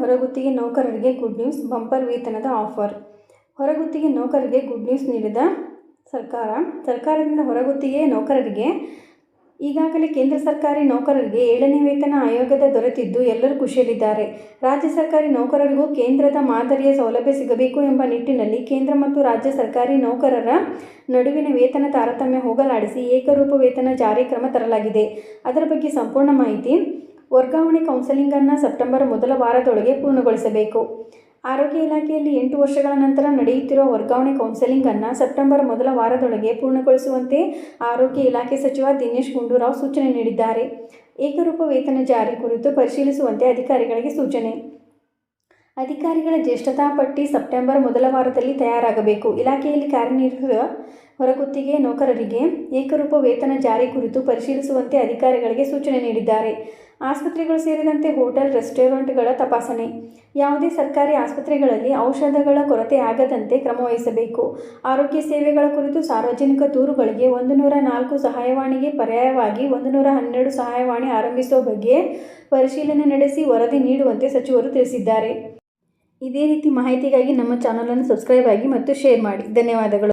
ಹೊರಗುತ್ತಿಗೆ ನೌಕರರಿಗೆ good news bumper ವೇತನದ ಆಫರ್ ಹೊರಗುತ್ತಿಗೆ ನೌಕರರಿಗೆ ಗುಡ್ ನ್ಯೂಸ್ ನೀಡಿದ ಸರ್ಕಾರ, ಸರ್ಕಾರದಿಂದ ಹೊರಗುತ್ತಿಗೆ ನೌಕರರಿಗೆ, ಈಗಾಗಲೇ ಕೇಂದ್ರ ಸರ್ಕಾರಿ ನೌಕರರಿಗೆ ಏಳನೇ ವೇತನ ಆಯೋಗದ ದೊರೆತಿದ್ದು ಎಲ್ಲರೂ ಖುಷಿಯಲ್ಲಿದ್ದಾರೆ. ರಾಜ್ಯ ಸರ್ಕಾರಿ ನೌಕರರಿಗೂ ಕೇಂದ್ರದ ಮಾದರಿಯ ಸೌಲಭ್ಯ ಸಿಗಬೇಕು ಎಂಬ ನಿಟ್ಟಿನಲ್ಲಿ ಕೇಂದ್ರ ಮತ್ತು ರಾಜ್ಯ ಸರ್ಕಾರಿ ನೌಕರರ ನಡುವಿನ ವೇತನ ತಾರತಮ್ಯ ಹೋಗಲಾಡಿಸಿ ಏಕರೂಪ ವೇತನ ಜಾರಿ ಕ್ರಮ ತರಲಾಗಿದೆ. ಅದರ ಬಗ್ಗೆ ಸಂಪೂರ್ಣ ಮಾಹಿತಿ ವರ್ಗಾವಣೆ ಕೌನ್ಸೆಲಿಂಗನ್ನು ಸೆಪ್ಟೆಂಬರ್ ಮೊದಲ ವಾರದೊಳಗೆ ಪೂರ್ಣಗೊಳಿಸಬೇಕು. ಆರೋಗ್ಯ ಇಲಾಖೆಯಲ್ಲಿ ಎಂಟು ವರ್ಷಗಳ ನಂತರ ನಡೆಯುತ್ತಿರುವ ವರ್ಗಾವಣೆ ಕೌನ್ಸೆಲಿಂಗನ್ನು ಸೆಪ್ಟೆಂಬರ್ ಮೊದಲ ವಾರದೊಳಗೆ ಪೂರ್ಣಗೊಳಿಸುವಂತೆ ಆರೋಗ್ಯ ಇಲಾಖೆ ಸಚಿವ ದಿನೇಶ್ ಗುಂಡೂರಾವ್ ಸೂಚನೆ ನೀಡಿದ್ದಾರೆ. ಏಕರೂಪ ವೇತನ ಜಾರಿ ಕುರಿತು ಪರಿಶೀಲಿಸುವಂತೆ ಅಧಿಕಾರಿಗಳಿಗೆ ಸೂಚನೆ. ಅಧಿಕಾರಿಗಳ ಜ್ಯೇಷ್ಠತಾ ಪಟ್ಟಿ ಸೆಪ್ಟೆಂಬರ್ ಮೊದಲ ವಾರದಲ್ಲಿ ತಯಾರಾಗಬೇಕು. ಇಲಾಖೆಯಲ್ಲಿ ಕಾರ್ಯನಿರ್ವಹಿಸುವ ಹೊರಗುತ್ತಿಗೆ ನೌಕರರಿಗೆ ಏಕರೂಪ ವೇತನ ಜಾರಿ ಕುರಿತು ಪರಿಶೀಲಿಸುವಂತೆ ಅಧಿಕಾರಿಗಳಿಗೆ ಸೂಚನೆ ನೀಡಿದ್ದಾರೆ. ಆಸ್ಪತ್ರೆಗಳು ಸೇರಿದಂತೆ ಹೋಟೆಲ್, ರೆಸ್ಟೋರೆಂಟ್ಗಳ ತಪಾಸಣೆ. ಯಾವುದೇ ಸರ್ಕಾರಿ ಆಸ್ಪತ್ರೆಗಳಲ್ಲಿ ಔಷಧಗಳ ಕೊರತೆ ಆಗದಂತೆ ಕ್ರಮವಹಿಸಬೇಕು ಆರೋಗ್ಯ ಸೇವೆಗಳ ಕುರಿತು ಸಾರ್ವಜನಿಕ ದೂರುಗಳಿಗೆ ಒಂದು ನೂರ ನಾಲ್ಕು ಸಹಾಯವಾಣಿಗೆ ಪರ್ಯಾಯವಾಗಿ ಒಂದು ನೂರ ಹನ್ನೆರಡು ಸಹಾಯವಾಣಿ ಆರಂಭಿಸುವ ಬಗ್ಗೆ ಪರಿಶೀಲನೆ ನಡೆಸಿ ವರದಿ ನೀಡುವಂತೆ ಸಚಿವರು ತಿಳಿಸಿದ್ದಾರೆ. ಇದೇ ರೀತಿ ಮಾಹಿತಿಗಾಗಿ ನಮ್ಮ ಚಾನಲನ್ನು ಸಬ್ಸ್ಕ್ರೈಬ್ ಆಗಿ ಮತ್ತು ಶೇರ್ ಮಾಡಿ. ಧನ್ಯವಾದಗಳು.